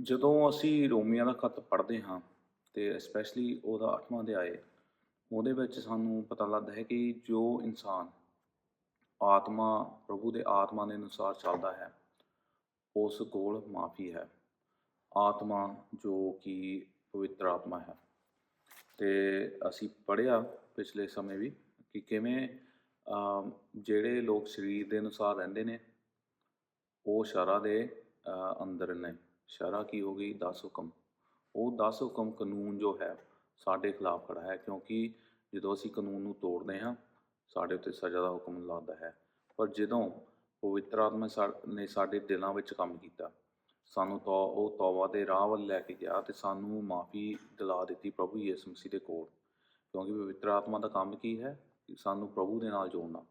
ਜਦੋਂ ਅਸੀਂ ਰੋਮੀਆਂ ਦਾ ਖੱਤ ਪੜ੍ਹਦੇ ਹਾਂ ਤੇ ਸਪੈਸ਼ਲੀ ਉਹਦਾ 8ਵਾਂ ਅਧਿਆਏ, ਉਹਦੇ ਵਿੱਚ ਸਾਨੂੰ ਪਤਾ ਲੱਗਦਾ ਹੈ ਕਿ ਜੋ ਇਨਸਾਨ ਆਤਮਾ, ਪ੍ਰਭੂ ਦੇ ਆਤਮਾ ਦੇ ਅਨੁਸਾਰ ਚੱਲਦਾ ਹੈ, ਉਸ ਕੋਲ ਮਾਫੀ ਹੈ। ਆਤਮਾ ਜੋ ਕਿ ਪਵਿੱਤਰ ਆਤਮਾ ਹੈ। ਤੇ ਅਸੀਂ ਪੜ੍ਹਿਆ ਪਿਛਲੇ ਸਮੇਂ ਵੀ ਕਿ ਕਿਵੇਂ ਜਿਹੜੇ ਲੋਕ ਸਰੀਰ ਦੇ ਅਨੁਸਾਰ ਰਹਿੰਦੇ ਨੇ, ਉਹ ਸ਼ਰਾ ਦੇ ਅੰਦਰ ਨੇ। ਸ਼ਰਾ ਕੀ ਹੋ ਗਈ? 10 ਹੁਕਮ। ਉਹ 10 ਹੁਕਮ ਕਾਨੂੰਨ ਜੋ ਹੈ, ਸਾਡੇ ਖਿਲਾਫ ਖੜਾ ਹੈ, ਕਿਉਂਕਿ ਜਦੋਂ ਅਸੀਂ ਕਾਨੂੰਨ ਨੂੰ ਤੋੜਦੇ ਹਾਂ, ਸਾਡੇ ਉੱਤੇ ਸਜ਼ਾ ਦਾ ਹੁਕਮ ਲੱਗਦਾ ਹੈ। ਪਰ ਜਦੋਂ ਪਵਿੱਤਰ ਆਤਮਾ ਸਾ- ਨੇ ਸਾਡੇ ਦਿਲਾਂ ਵਿੱਚ ਕੰਮ ਕੀਤਾ, ਸਾਨੂੰ ਤਾਂ, ਉਹ ਤੌਬਾ ਦੇ ਰਾਹ ਵੱਲ ਲੈ ਕੇ ਗਿਆ ਤੇ ਸਾਨੂੰ ਮਾਫੀ ਦਿਲਾ ਦਿੱਤੀ ਪ੍ਰਭੂ ਯਿਸੂ ਮਸੀਹ ਦੇ ਕੋਲ। ਕਿਉਂਕਿ ਪਵਿੱਤਰ ਆਤਮਾ ਦਾ ਕੰਮ ਕੀ ਹੈ? ਸਾਨੂੰ ਪ੍ਰਭੂ ਦੇ ਨਾਲ ਜੋੜਨਾ।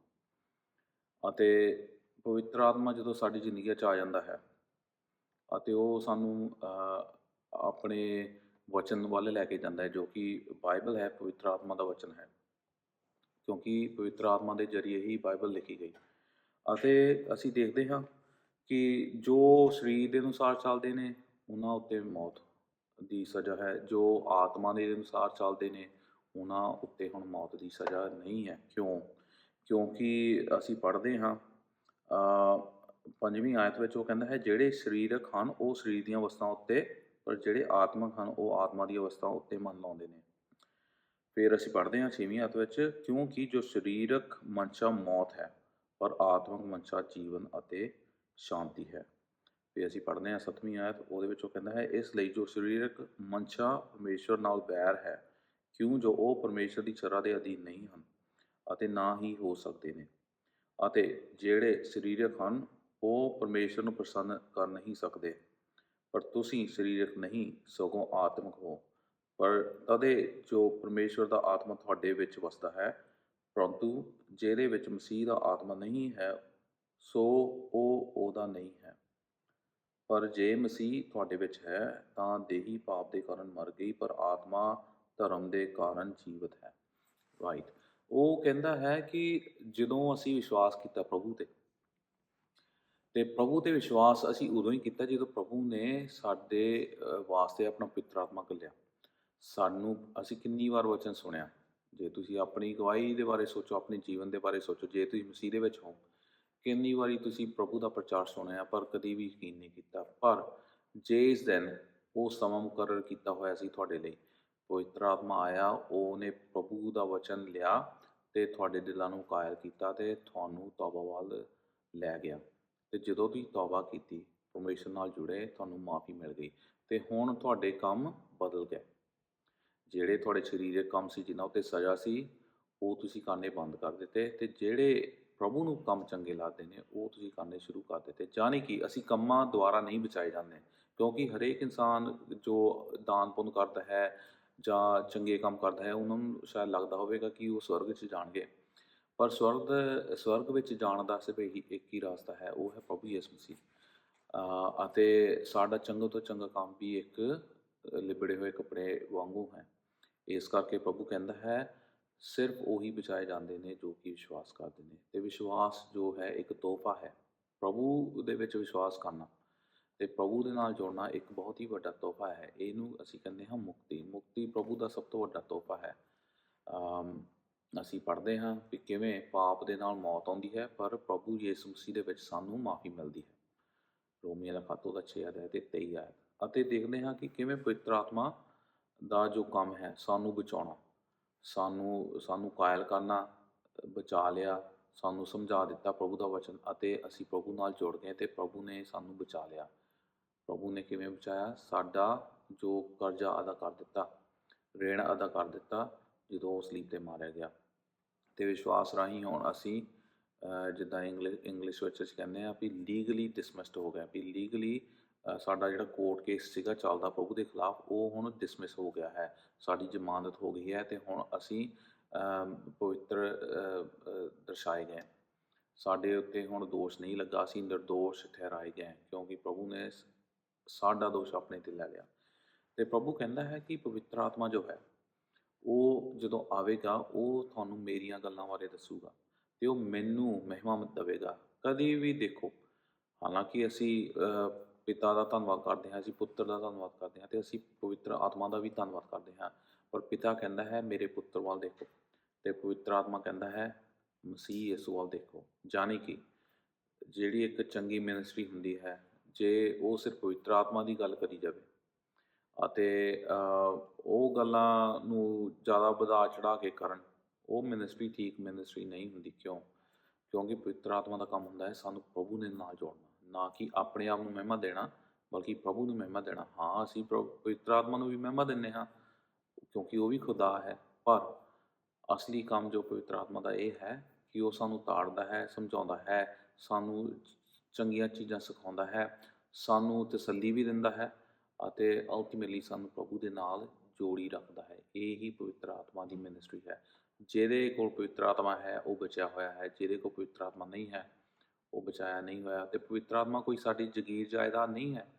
ਅਤੇ ਪਵਿੱਤਰ ਆਤਮਾ ਜਦੋਂ ਸਾਡੀ ਜ਼ਿੰਦਗੀ 'ਚ ਆ ਜਾਂਦਾ ਹੈ ਅਤੇ ਉਹ ਸਾਨੂੰ ਆਪਣੇ ਵਚਨ ਵੱਲ ਲੈ ਕੇ ਜਾਂਦਾ ਹੈ, ਜੋ ਕਿ ਬਾਈਬਲ ਹੈ, ਪਵਿੱਤਰ ਆਤਮਾ ਦਾ ਵਚਨ ਹੈ। ਕਿਉਂਕਿ ਪਵਿੱਤਰ ਆਤਮਾ ਦੇ ਜ਼ਰੀਏ ਹੀ ਬਾਈਬਲ ਲਿਖੀ ਗਈ। ਅਤੇ ਅਸੀਂ ਦੇਖਦੇ ਹਾਂ ਕਿ ਜੋ ਸਰੀਰ ਦੇ ਅਨੁਸਾਰ ਚੱਲਦੇ ਨੇ, ਉਹਨਾਂ ਉੱਤੇ ਮੌਤ ਦੀ ਸਜ਼ਾ ਹੈ। ਜੋ ਆਤਮਾ ਦੇ ਅਨੁਸਾਰ ਚੱਲਦੇ ਨੇ, ਉਹਨਾਂ ਉੱਤੇ ਹੁਣ ਮੌਤ ਦੀ ਸਜ਼ਾ ਨਹੀਂ ਹੈ। ਕਿਉਂ? ਕਿਉਂਕਿ ਅਸੀਂ ਪੜ੍ਹਦੇ ਹਾਂ ਪੰਜਵੀਂ ਆਇਤ ਵਿੱਚ ਉਹ ਕਹਿੰਦਾ ਹੈ, ਜਿਹੜੇ ਸਰੀਰਕ ਹਨ, ਉਹ ਸਰੀਰ ਦੀਆਂ ਅਵਸਥਾ ਉੱਤੇ, ਪਰ ਜਿਹੜੇ ਆਤਮਕ ਹਨ, ਉਹ ਆਤਮਾ ਦੀ ਅਵਸਥਾ ਉੱਤੇ ਮਨ ਲਾਉਂਦੇ ਨੇ। ਫਿਰ ਅਸੀਂ ਪੜ੍ਹਦੇ ਹਾਂ ਛੇਵੀਂ ਆਇਤ ਵਿੱਚ, ਕਿਉਂਕਿ ਜੋ ਸਰੀਰਕ ਮਨਸ਼ਾ ਮੌਤ ਹੈ, ਪਰ ਆਤਮਕ ਮਨਸ਼ਾ ਜੀਵਨ ਅਤੇ ਸ਼ਾਂਤੀ ਹੈ। ਫਿਰ ਅਸੀਂ ਪੜ੍ਹਦੇ ਹਾਂ ਸੱਤਵੀਂ ਆਇਤ, ਉਹਦੇ ਵਿੱਚ ਉਹ ਕਹਿੰਦਾ ਹੈ, ਇਸ ਲਈ ਜੋ ਸਰੀਰਕ ਮਨਸ਼ਾ ਪਰਮੇਸ਼ਵਰ ਨਾਲ ਬੈਰ ਹੈ, ਕਿਉਂ ਜੋ ਉਹ ਪਰਮੇਸ਼ਵਰ ਦੀ ਚਰਾ ਦੇ ਅਧੀਨ ਨਹੀਂ ਹਨ ਅਤੇ ਨਾ ਹੀ ਹੋ ਸਕਦੇ ਨੇ? ਅਤੇ ਜਿਹੜੇ ਸਰੀਰਕ ਹਨ ਉਹ ਪਰਮੇਸ਼ਵਰ ਨੂੰ ਪ੍ਰਸੰਨ ਕਰ ਨਹੀਂ ਸਕਦੇ। ਪਰ ਤੁਸੀਂ ਸਰੀਰਕ ਨਹੀਂ, ਸਗੋਂ ਆਤਮਿਕ ਹੋ। ਪਰ ਤਦੇ ਜੋ ਪਰਮੇਸ਼ਵਰ ਦਾ ਆਤਮਾ ਤੁਹਾਡੇ ਵਿੱਚ ਵਸਦਾ ਹੈ, ਪਰੰਤੂ ਜਿਹਦੇ ਵਿੱਚ ਮਸੀਹ ਦਾ ਆਤਮਾ ਨਹੀਂ ਹੈ, ਸੋ ਉਹ ਉਹਦਾ ਨਹੀਂ ਹੈ। ਪਰ ਜੇ ਮਸੀਹ ਤੁਹਾਡੇ ਵਿੱਚ ਹੈ, ਤਾਂ ਦੇਹੀ ਪਾਪ ਦੇ ਕਾਰਨ ਮਰ ਗਈ, ਪਰ ਆਤਮਾ ਧਰਮ ਦੇ ਕਾਰਨ ਜੀਵਤ ਹੈ। ਰਾਈਟ ਉਹ ਕਹਿੰਦਾ ਹੈ ਕਿ ਜਦੋਂ ਅਸੀਂ ਵਿਸ਼ਵਾਸ ਕੀਤਾ ਪ੍ਰਭੂ ਤੇ ਤੇ ਪ੍ਰਭੂ ਤੇ ਵਿਸ਼ਵਾਸ ਅਸੀਂ ਉਦੋਂ ਹੀ ਕੀਤਾ ਜਦੋਂ ਪ੍ਰਭੂ ਨੇ ਸਾਡੇ ਵਾਸਤੇ ਆਪਣਾ ਪਵਿੱਤਰ ਆਤਮਾ ਘੱਲਿਆ। ਸਾਨੂੰ ਅਸੀਂ ਕਿੰਨੀ ਵਾਰ ਵਚਨ ਸੁਣਿਆ, ਜੇ ਤੁਸੀਂ ਆਪਣੀ ਗਵਾਹੀ ਦੇ ਬਾਰੇ ਸੋਚੋ, ਆਪਣੇ ਜੀਵਨ ਦੇ ਬਾਰੇ ਸੋਚੋ, ਜੇ ਤੁਸੀਂ ਮਸੀਹ ਦੇ ਵਿੱਚ ਹੋ, ਕਿੰਨੀ ਵਾਰੀ ਤੁਸੀਂ ਪ੍ਰਭੂ ਦਾ ਪ੍ਰਚਾਰ ਸੁਣਿਆ, ਪਰ ਕਦੀ ਵੀ ਯਕੀਨ ਨਹੀਂ ਕੀਤਾ। ਪਰ ਜੇ ਇਸ ਦਿਨ ਉਹ ਸਮਾਂ ਮੁਕਰਰ ਕੀਤਾ ਹੋਇਆ ਸੀ ਤੁਹਾਡੇ ਲਈ, ਪਵਿੱਤਰ ਆਤਮਾ ਆਇਆ, ਉਹਨੇ ਪ੍ਰਭੂ ਦਾ ਵਚਨ ਲਿਆ ਤੇ ਤੁਹਾਡੇ ਦਿਲਾਂ ਨੂੰ ਕਾਇਲ ਕੀਤਾ ਤੇ ਤੁਹਾਨੂੰ ਤੌਬਾ ਵੱਲ ਲੈ ਗਿਆ। ਤੇ ਜਦੋਂ ਤੁਸੀਂ ਤੌਬਾ ਕੀਤੀ ਪਰਮੇਸ਼ਰ ਨਾਲ ਜੁੜੇ, ਤੁਹਾਨੂੰ ਮਾਫੀ ਮਿਲ ਗਈ ਤੇ ਹੁਣ ਤੁਹਾਡੇ ਕੰਮ ਬਦਲ ਗਏ। ਜਿਹੜੇ ਤੁਹਾਡੇ ਸਰੀਰਕ ਕੰਮ ਸੀ, ਜਿਨ੍ਹਾਂ ਉੱਤੇ ਸਜ਼ਾ ਸੀ, ਉਹ ਤੁਸੀਂ ਕਰਨੇ ਬੰਦ ਕਰ ਦਿੱਤੇ ਤੇ ਜਿਹੜੇ ਪ੍ਰਭੂ ਨੂੰ ਕੰਮ ਚੰਗੇ ਲੱਗਦੇ ਨੇ, ਉਹ ਤੁਸੀਂ ਕਰਨੇ ਸ਼ੁਰੂ ਕਰ ਦਿੱਤੇ। ਜਾਣੀ ਕਿ ਅਸੀਂ ਕੰਮਾਂ ਦੁਆਰਾ ਨਹੀਂ ਬਚਾਏ ਜਾਂਦੇ, ਕਿਉਂਕਿ ਹਰੇਕ ਇਨਸਾਨ ਜੋ ਦਾਨ ਪੁੰਨ ਕਰਦਾ ਹੈ ਜਾਂ ਚੰਗੇ ਕੰਮ ਕਰਦਾ ਹੈ, ਉਹਨਾਂ ਨੂੰ ਸ਼ਾਇਦ ਲੱਗਦਾ ਹੋਵੇਗਾ ਕਿ ਉਹ ਸਵਰਗ 'ਚ ਜਾਣਗੇ। ਪਰ ਸਵਰਗ ਸਵਰਗ ਵਿੱਚ ਜਾਣ ਦਾ ਸਿਰਫ ਇਹੀ ਇੱਕ ਹੀ ਰਸਤਾ ਹੈ, ਉਹ ਹੈ ਪ੍ਰਭੂ ਯਿਸੂ ਮਸੀਹ। ਅਤੇ ਸਾਡਾ ਚੰਗਾ ਤੋਂ ਚੰਗਾ ਕੰਮ ਵੀ ਇੱਕ ਲਿਬੜੇ ਹੋਏ ਕੱਪੜੇ ਵਾਂਗੂ ਹੈ। ਇਸ ਕਰਕੇ ਪ੍ਰਭੂ ਕਹਿੰਦਾ ਹੈ, ਸਿਰਫ ਉਹੀ ਬਚਾਏ ਜਾਂਦੇ ਨੇ ਜੋ ਕਿ ਵਿਸ਼ਵਾਸ ਕਰਦੇ ਨੇ। ਤੇ ਵਿਸ਼ਵਾਸ ਜੋ ਹੈ, ਇੱਕ ਤੋਹਫਾ ਹੈ। ਪ੍ਰਭੂ ਦੇ ਵਿੱਚ ਵਿਸ਼ਵਾਸ ਕਰਨਾ ਤੇ ਪ੍ਰਭੂ ਦੇ ਨਾਲ ਜੋੜਨਾ ਇੱਕ ਬਹੁਤ ਹੀ ਵੱਡਾ ਤੋਹਫਾ ਹੈ। ਇਹਨੂੰ ਅਸੀਂ ਕਹਿੰਦੇ ਹਾਂ ਮੁਕਤੀ। ਮੁਕਤੀ ਪ੍ਰਭੂ ਦਾ ਸਭ ਤੋਂ ਵੱਡਾ ਤੋਹਫਾ ਹੈ। ਅਸੀਂ ਪੜ੍ਹਦੇ ਹਾਂ ਕਿ ਕਿਵੇਂ ਪਾਪ ਦੇ ਨਾਲ ਮੌਤ ਆਉਂਦੀ ਹੈ, ਪਰ ਪ੍ਰਭੂ ਯਿਸੂ ਮਸੀਹ ਦੇ ਵਿੱਚ ਸਾਨੂੰ ਮਾਫੀ ਮਿਲਦੀ ਹੈ। ਰੋਮੀਆਂ ਦਾ ਖਾਤੋ ਦਾ 6 ਅਧਿਆਇ ਤੇ 23 ਆਇਤ। ਅਤੇ ਦੇਖਦੇ ਹਾਂ ਕਿ ਕਿਵੇਂ ਪਵਿੱਤਰ ਆਤਮਾ ਦਾ ਜੋ ਕੰਮ ਹੈ, ਸਾਨੂੰ ਬਚਾਉਣਾ, ਸਾਨੂੰ ਸਾਨੂੰ ਕਾਇਲ ਕਰਨਾ, ਬਚਾ ਲਿਆ, ਸਾਨੂੰ ਸਮਝਾ ਦਿੱਤਾ ਪ੍ਰਭੂ ਦਾ ਵਚਨ ਅਤੇ ਅਸੀਂ ਪ੍ਰਭੂ ਨਾਲ ਜੁੜ ਗਏ ਤੇ ਪ੍ਰਭੂ ਨੇ ਸਾਨੂੰ ਬਚਾ ਲਿਆ। ਪ੍ਰਭੂ ਨੇ ਕਿਵੇਂ ਬਚਾਇਆ? ਸਾਡਾ ਜੋ ਕਰਜ਼ਾ ਅਦਾ ਕਰ ਦਿੱਤਾ ਰੇਣ ਅਦਾ ਕਰ ਦਿੱਤਾ ਜਦੋਂ ਉਹ ਸਲੀਬ ਤੇ ਮਾਰਿਆ ਗਿਆ। ਤੇ ਵਿਸ਼ਵਾਸ ਰਾਹੀਂ ਹੁਣ ਅਸੀਂ ਜਿੱਦਾਂ ਇੰਗਲਿਸ਼ ਇੰਗਲਿਸ਼ ਵਿੱਚ ਅਸੀਂ ਕਹਿੰਦੇ ਆ ਵੀ ਲੀਗਲੀ ਡਿਸਮਿਸਡ ਹੋ ਗਿਆ। ਵੀ ਲੀਗਲੀ ਸਾਡਾ ਜਿਹੜਾ ਕੋਰਟ ਕੇਸ ਸੀਗਾ ਚੱਲਦਾ ਪ੍ਰਭੂ ਦੇ ਖਿਲਾਫ ਉਹ ਹੁਣ ਡਿਸਮਿਸ ਹੋ ਗਿਆ ਹੈ। ਸਾਡੀ ਜ਼ਮਾਨਤ ਹੋ ਗਈ ਹੈ ਤੇ ਹੁਣ ਅਸੀਂ ਪਵਿੱਤਰ ਦਰਸਾਏ ਗਏ ਸਾਡੇ ਉੱਤੇ ਹੁਣ ਦੋਸ਼ ਨਹੀਂ ਲੱਗਾ ਅਸੀਂ ਨਿਰਦੋਸ਼ ਠਹਿਰਾਏ ਗਏ ਕਿਉਂਕਿ ਪ੍ਰਭੂ ਨੇ ਸਾਡਾ ਦੋਸ਼ ਆਪਣੇ ਤੇ ਲੈ ਲਿਆ। ਤੇ ਪ੍ਰਭੂ ਕਹਿੰਦਾ ਹੈ ਕਿ ਪਵਿੱਤਰ ਆਤਮਾ ਜੋ ਹੈ ਉਹ ਜਦੋਂ ਆਵੇਗਾ, ਉਹ ਤੁਹਾਨੂੰ ਮੇਰੀਆਂ ਗੱਲਾਂ ਬਾਰੇ ਦੱਸੂਗਾ ਤੇ ਉਹ ਮੈਨੂੰ ਮਹਿਮਾ ਦੇਵੇਗਾ। ਕਦੀ ਵੀ ਦੇਖੋ। ਹਾਲਾਂਕਿ ਅਸੀਂ ਪਿਤਾ ਦਾ ਧੰਨਵਾਦ ਕਰਦੇ ਹਾਂ, ਅਸੀਂ ਪੁੱਤਰ ਦਾ ਧੰਨਵਾਦ ਕਰਦੇ ਹਾਂ ਤੇ ਅਸੀਂ ਪਵਿੱਤਰ ਆਤਮਾ ਦਾ ਵੀ ਧੰਨਵਾਦ ਕਰਦੇ ਹਾਂ। ਪਰ ਪਿਤਾ ਕਹਿੰਦਾ ਹੈ, ਮੇਰੇ ਪੁੱਤਰ ਵੱਲ ਦੇਖੋ। ਤੇ ਪਵਿੱਤਰ ਆਤਮਾ ਕਹਿੰਦਾ ਹੈ, ਮਸੀਹ ਯਿਸੂ ਵੱਲ ਦੇਖੋ। ਜਾਣੀ ਕਿ ਜਿਹੜੀ ਇੱਕ ਚੰਗੀ ਮਿਨਿਸਟਰੀ ਹੁੰਦੀ ਹੈ, ਜੇ ਉਹ ਸਿਰਫ ਪਵਿੱਤਰ ਆਤਮਾ ਦੀ ਗੱਲ ਕਰੀ ਜਾਵੇ ਅਤੇ ਉਹ ਗੱਲਾਂ ਨੂੰ ਜ਼ਿਆਦਾ ਵਧਾ ਚੜਾ ਕੇ ਕਰਨ, ਉਹ ਮਿਨਿਸਟਰੀ ਠੀਕ ਮਿਨਿਸਟਰੀ ਨਹੀਂ ਹੁੰਦੀ ਕਿਉਂ? ਕਿਉਂਕਿ ਪਵਿੱਤਰ ਆਤਮਾ ਦਾ ਕੰਮ ਹੁੰਦਾ ਹੈ, ਸਾਨੂੰ ਪ੍ਰਭੂ ਨੇ ਨਾਲ ਜੋੜਨਾ, ਨਾ ਕਿ ਆਪਣੇ ਆਪ ਨੂੰ ਮਹਿਮਾ ਦੇਣਾ, ਬਲਕਿ ਪ੍ਰਭੂ ਨੂੰ ਮਹਿਮਾ ਦੇਣਾ। ਹਾਂ, ਅਸੀਂ ਪ੍ਰਭ- ਪਵਿੱਤਰ ਆਤਮਾ ਨੂੰ ਵੀ ਮਹਿਮਾ ਦਿੰਦੇ ਹਾਂ, ਕਿਉਂਕਿ ਉਹ ਵੀ ਖੁਦਾ ਹੈ, ਪਰ ਅਸਲੀ ਕੰਮ ਜੋ ਪਵਿੱਤਰ ਆਤਮਾ ਦਾ ਇਹ ਹੈ ਕਿ ਉਹ ਸਾਨੂੰ ਤਾੜਦਾ ਹੈ, ਸਮਝਾਉਂਦਾ ਹੈ, ਸਾਨੂੰ ਚੰਗੀਆਂ ਚੀਜ਼ਾਂ ਸਿਖਾਉਂਦਾ ਹੈ, ਸਾਨੂੰ ਤਸੱਲੀ ਵੀ ਦਿੰਦਾ ਹੈ ਅਤੇ ਅਲਟੀਮੇਟਲੀ ਸਾਨੂੰ ਪ੍ਰਭੂ ਦੇ ਨਾਲ ਜੋੜੀ ਰੱਖਦਾ ਹੈ। ਇਹ ਹੀ ਪਵਿੱਤਰ ਆਤਮਾ ਦੀ ਮਿਨਿਸਟਰੀ ਹੈ। ਜਿਹਦੇ ਕੋਲ ਪਵਿੱਤਰ ਆਤਮਾ ਹੈ, ਉਹ ਬਚਿਆ ਹੋਇਆ ਹੈ। ਜਿਹਦੇ ਕੋਲ ਪਵਿੱਤਰ ਆਤਮਾ ਨਹੀਂ ਹੈ, ਉਹ ਬਚਾਇਆ ਨਹੀਂ ਹੋਇਆ। ਤੇ ਪਵਿੱਤਰ ਆਤਮਾ ਕੋਈ ਸਾਡੀ ਜ਼ਗੀਰ ਜਾਇਦਾਦ ਨਹੀਂ ਹੈ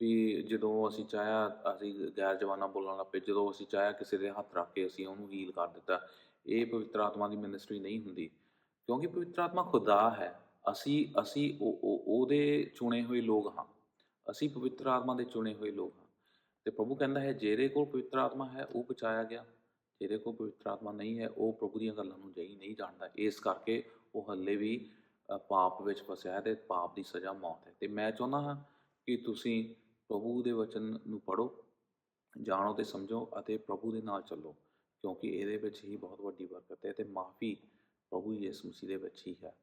ਵੀ ਜਦੋਂ ਅਸੀਂ ਚਾਹਿਆ, ਅਸੀਂ ਗੈਰ ਜਵਾਨਾ ਬੋਲਣ ਲੱਗ ਪਏ, ਜਦੋਂ ਅਸੀਂ ਚਾਹਿਆ ਕਿਸੇ ਦੇ ਹੱਥ ਰੱਖ ਕੇ ਅਸੀਂ ਉਹਨੂੰ ਹੀਲ ਕਰ ਦਿੱਤਾ, ਇਹ ਪਵਿੱਤਰ ਆਤਮਾ ਦੀ ਮਿਨਿਸਟਰੀ ਨਹੀਂ ਹੁੰਦੀ। ਕਿਉਂਕਿ ਪਵਿੱਤਰ ਆਤਮਾ ਖੁਦਾ ਹੈ। ਅਸੀਂ ਅਸੀਂ ਉਹ- ਉਹਦੇ ਚੁਣੇ ਹੋਏ ਲੋਕ ਹਾਂ। ਅਸੀਂ ਪਵਿੱਤਰ ਆਤਮਾ ਦੇ ਚੁਣੇ ਹੋਏ ਲੋਕ ਹਾਂ। ਤੇ ਪ੍ਰਭੂ ਕਹਿੰਦਾ ਹੈ ਜਿਹਦੇ ਕੋਲ ਪਵਿੱਤਰ ਆਤਮਾ ਹੈ, ਉਹ ਬਚਾਇਆ ਗਿਆ। ਜਿਹਦੇ ਕੋਲ ਪਵਿੱਤਰ ਆਤਮਾ ਨਹੀਂ ਹੈ, ਉਹ ਪ੍ਰਭੂ ਦੀਆਂ ਗੱਲਾਂ ਨੂੰ ਜਈ ਨਹੀਂ ਜਾਣਦਾ। ਇਸ ਕਰਕੇ ਉਹ ਹੱਲੇ ਵੀ ਪਾਪ ਵਿੱਚ ਫਸਿਆ ਹੈ ਤੇ ਪਾਪ ਦੀ ਸਜ਼ਾ ਮੌਤ ਹੈ। ਤੇ ਮੈਂ ਚਾਹੁੰਦਾ ਹਾਂ ਕਿ ਤੁਸੀਂ ਪ੍ਰਭੂ ਦੇ ਵਚਨ ਨੂੰ ਪੜ੍ਹੋ, ਜਾਣੋ ਤੇ ਸਮਝੋ ਅਤੇ ਪ੍ਰਭੂ ਦੇ ਨਾਲ ਚੱਲੋ, ਕਿਉਂਕਿ ਇਹਦੇ ਵਿੱਚ ਹੀ ਬਹੁਤ ਵੱਡੀ ਬਰਕਤ ਹੈ ਤੇ ਮਾਫੀ ਪ੍ਰਭੂ ਯਿਸੂ ਮਸੀਹ ਦੇ ਵਿੱਚ ਹੀ ਹੈ।